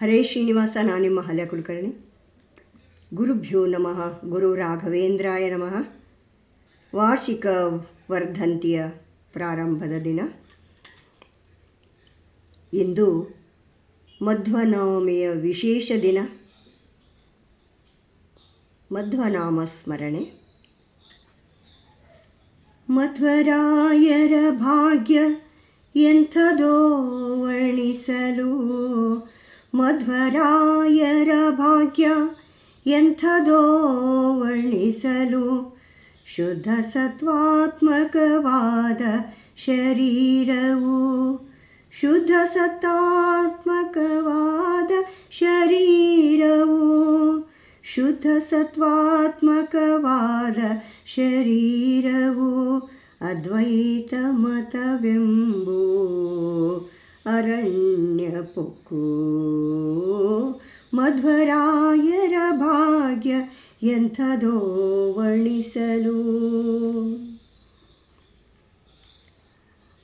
ಹರೇ ಶ್ರೀನಿವಾಸ, ನಾನು ನಿಮ್ಮ ಹಲ್ಯ ಕುಲಕರ್ಣಿ. ಗುರುಭ್ಯೋ ನಮಃ, ಗುರು ರಾಘವೇಂದ್ರಾಯ ನಮಃ. ವಾರ್ಷಿಕ ವರ್ಧಂತಿಯ ಪ್ರಾರಂಭದ ದಿನ. ಇಂದು ಮಧ್ವನವಮಿಯ ವಿಶೇಷ ದಿನ. ಮಧ್ವನಾಮ ಸ್ಮರಣೆ. ಮಧ್ವರಾಯರ ಭಾಗ್ಯ ಎಂಥದೋ ವರ್ಣಿಸಲು ಮಧ್ವರಾಯರ ಭಾಗ್ಯ ಎಂಥದೋ ವರ್ಣಿಸಲು ಶುದ್ಧ ಸತ್ವಾತ್ಮಕವಾದ ಶರೀರವು. ಶುದ್ಧ ಸತ್ತಾತ್ಮಕವಾದ ಶರೀರವು. ಶುದ್ಧ ಸತ್ವಾತ್ಮಕವಾದ ಶರೀರವು ಅದ್ವೈತ ಮತವೆಂಬು ಅರಣ್ಯ ಪೊಕ್ಕು ಮಧ್ವರಾಯರ ಭಾಗ್ಯ ಎಂಥದೋ ವರ್ಣಿಸಲು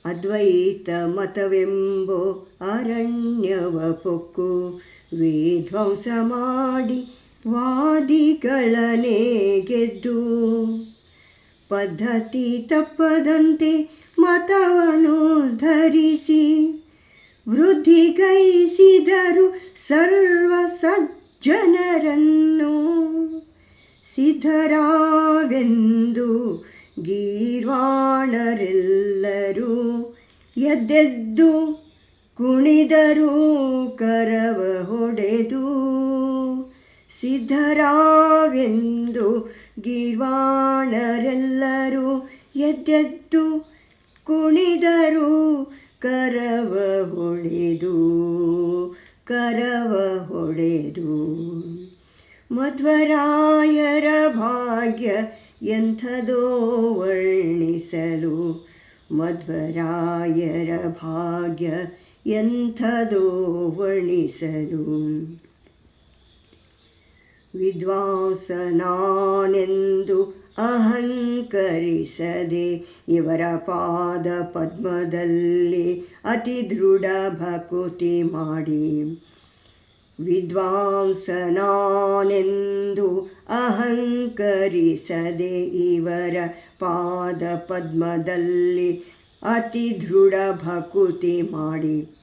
ಅದ್ವೈತ ಮತವೆಂಬೋ ಅರಣ್ಯವ ಪೊಕ್ಕು ವಿಧ್ವಂಸ ಮಾಡಿ ವಾದಿಗಳನೇ ಗೆದ್ದು ಪದ್ಧತಿ ತಪ್ಪದಂತೆ ಮತವನ್ನು ಧರಿಸಿ ವೃದ್ಧಿಗೈಸಿದರು ಸರ್ವ ಸಜ್ಜನರನ್ನು. ಸಿದ್ಧರಾವೆಂದು ಗೀರ್ವಾಣರೆಲ್ಲರೂ ಎದ್ದೆದ್ದು ಕುಣಿದರು ಕರವ ಹೊಡೆದು. ಸಿದ್ಧರಾವೆಂದು ಗೀರ್ವಾಣರೆಲ್ಲರೂ ಎದ್ದೆದ್ದು ಕುಣಿದರು ಕರವ ಹೊಡೆದು ಕರವ ಹೊಡೆದು. ಮಧ್ವರಾಯರ ಭಾಗ್ಯ ಎಂಥದೋ ವರ್ಣಿಸಲು ಮಧ್ವರಾಯರ ಭಾಗ್ಯ ಎಂಥದೋ ವರ್ಣಿಸಲು. ವಿದ್ವಾಂಸನಾನೆಂದು ಅಹಂಕರಿಸದೆ ಇವರ ಪಾದ ಪದ್ಮದಲ್ಲಿ ಅತಿ ದೃಢ ಭಕುತಿ ಮಾಡಿ. ವಿದ್ವಾಂಸನಾನೆಂದು ಅಹಂಕರಿಸದೆ ಇವರ ಪಾದ ಪದ್ಮದಲ್ಲಿ ಅತಿ ದೃಢ ಭಕುತಿ ಮಾಡಿ.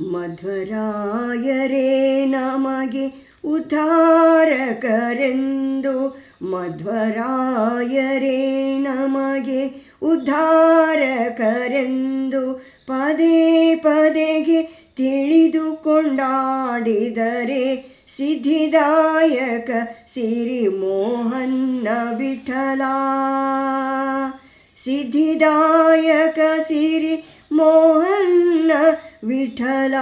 ಮಧ್ವರಾಯರೇ, ನಮಗೆ ಉದ್ಧಾರಕರೆಂದು ಮಧ್ವರಾಯರೇ ನಮಗೆ ಉದ್ಧಾರಕರೆಂದು ಪದೇ ಪದೆಗೆ ತಿಳಿದುಕೊಂಡಾಡಿದರೆ ಸಿದ್ಧಿದಾಯಕ ಸಿರಿ ಮೋಹನ್ನ ವಿಠಲ. ಸಿದ್ಧಿದಾಯಕ ಸಿರಿ ಮೋಹನ್ನ ವಿಠಲ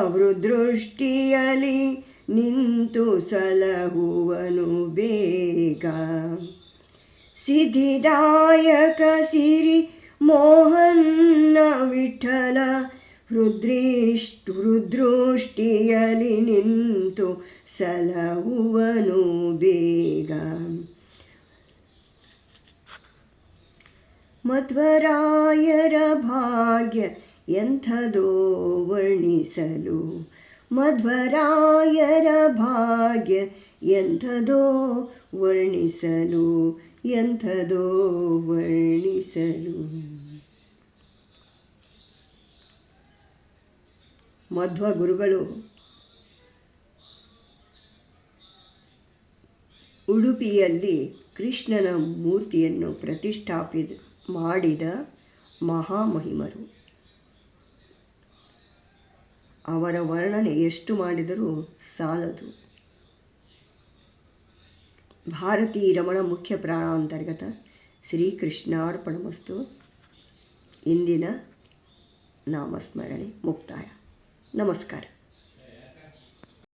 ವೃದೃಷ್ಟಿಯಲಿ ನಿಂತು ಸಲಹುವನು ಬೇಗ. ಸಿದ್ಧಿದಾಯಕ ಸಿರಿ ಮೋಹನ್ನ ವಿಠಲ ಹೃದೃಷ್ಟು ಹೃದೃಷ್ಟಿಯಲಿ ನಿಂತು ಸಲಹುವನು ಬೇಗ. ಮಧ್ವರಾಯರ ಭಾಗ್ಯ ಎಂಥದೋ ವರ್ಣಿಸಲು ಮಧ್ವರಾಯರ ಭಾಗ್ಯ ಎಂಥದೋ ವರ್ಣಿಸಲು ಎಂಥದೋ ವರ್ಣಿಸಲು. ಮಧ್ವ ಗುರುಗಳು ಉಡುಪಿಯಲ್ಲಿ ಕೃಷ್ಣನ ಮೂರ್ತಿಯನ್ನು ಪ್ರತಿಷ್ಠಾಪಿದ ಮಾಡಿದ ಮಹಾಮಹಿಮರು. ಅವರ ವರ್ಣನೆ ಎಷ್ಟು ಮಾಡಿದರೂ ಸಾಲದು. ಭಾರತೀ ರಮಣ ಮುಖ್ಯ ಪ್ರಾಣ ಪ್ರಾಣಾಂತರ್ಗತ ಶ್ರೀಕೃಷ್ಣಾರ್ಪಣಮಸ್ತು. ಇಂದಿನ ನಾಮಸ್ಮರಣೆ ಮುಕ್ತಾಯ. ನಮಸ್ಕಾರ.